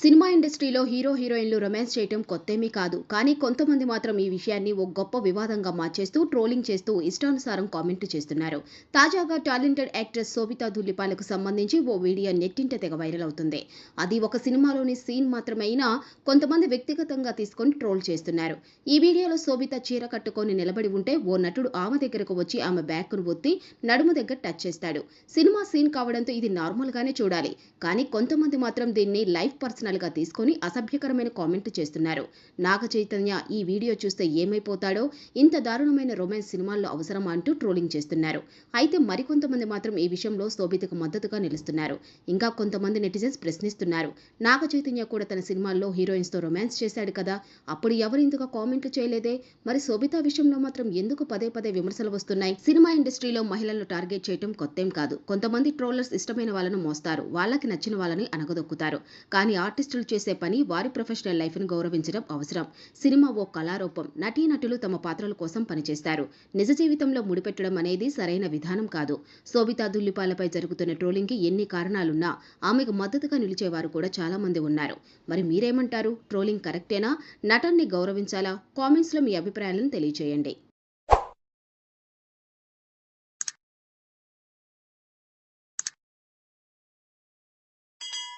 Cinema ఇండస్ట్రీలో hero హీరోయిన్లు romance చేయటం కొత్తేమీ కాదు. కానీ కొంతమంది మాత్రం ఈ విషయాన్ని ఓ గొప్ప వివాదంగా మార్చేస్తూ ట్రోలింగ్ చేస్తూ ఇష్టానుసారం కామెంట్లు చేస్తున్నారు. తాజాగా టాలెంటెడ్ యాక్ట్రెస్ శోభితా ధుల్లిపాలకు సంబంధించి ఓ వీడియో నెట్టింట తెగ వైరల్ అవుతుంది. అది ఒక సినిమాలోని సీన్ మాత్రమే కొంతమంది వ్యక్తిగతంగా తీసుకొని ట్రోల్ చేస్తున్నారు. ఈ వీడియోలో శోభిత చీర కట్టుకొని నిలబడి ఉంటే ఓ నటుడు ఆమె దగ్గరకు వచ్చి ఆమె బ్యాగ్ను ఒత్తి నడుము దగ్గర టచ్ చేస్తాడు. సినిమా సీన్ కావడంతో ఇది నార్మల్ గానే చూడాలి. కానీ కొంతమంది మాత్రం దీన్ని లైఫ్ పర్సన్ పర్సనల్గా తీసుకొని అసభ్యకరమైన కామెంట్ చేస్తున్నారు. నాగ చైతన్య ఈ వీడియో చూస్తే ఏమైపోతాడో ఇంత దారుణమైన రొమాన్స్ సినిమాల్లో అవసరమా అంటూ ట్రోలింగ్ చేస్తున్నారు. అయితే మరికొంతమంది మాత్రం ఈ విషయంలో శోభితకు మద్దతుగా నిలుస్తున్నారు. ఇంకా కొంతమంది నెటిజన్స్ ప్రశ్నిస్తున్నారు. నాగ చైతన్య కూడా తన సినిమాల్లో హీరోయిన్స్తో రొమాన్స్ చేశాడు కదా అప్పుడు ఎవరు ఇందుకు కామెంట్లు చేయలేదే? మరి శోభిత విషయంలో మాత్రం ఎందుకు పదే పదే విమర్శలు వస్తున్నాయి? సినిమా ఇండస్ట్రీలో మహిళలను టార్గెట్ చేయడం కొత్తేం కాదు. కొంతమంది ట్రోలర్స్ ఇష్టమైన వాళ్ళను మోస్తారు. వాళ్ళకి నచ్చిన వాళ్ళని అనగదొక్కుతారు కానీ ఆర్టిస్టులు చేసే పని వారి ప్రొఫెషనల్ లైఫ్ను గౌరవించడం అవసరం. సినిమా ఓ కళారూపం. నటీనటులు తమ పాత్రల కోసం పనిచేస్తారు. నిజ జీవితంలో ముడిపెట్టడం అనేది సరైన విధానం కాదు. శోభితా దుల్లిపాలపై జరుగుతున్న ట్రోలింగ్కి ఎన్ని కారణాలున్నా ఆమెకు మద్దతుగా నిలిచేవారు కూడా చాలామంది ఉన్నారు. మరి మీరేమంటారు? ట్రోలింగ్ కరెక్టేనా? నటన్ని గౌరవించాలా? కామెంట్స్లో మీ అభిప్రాయాలను తెలియజేయండి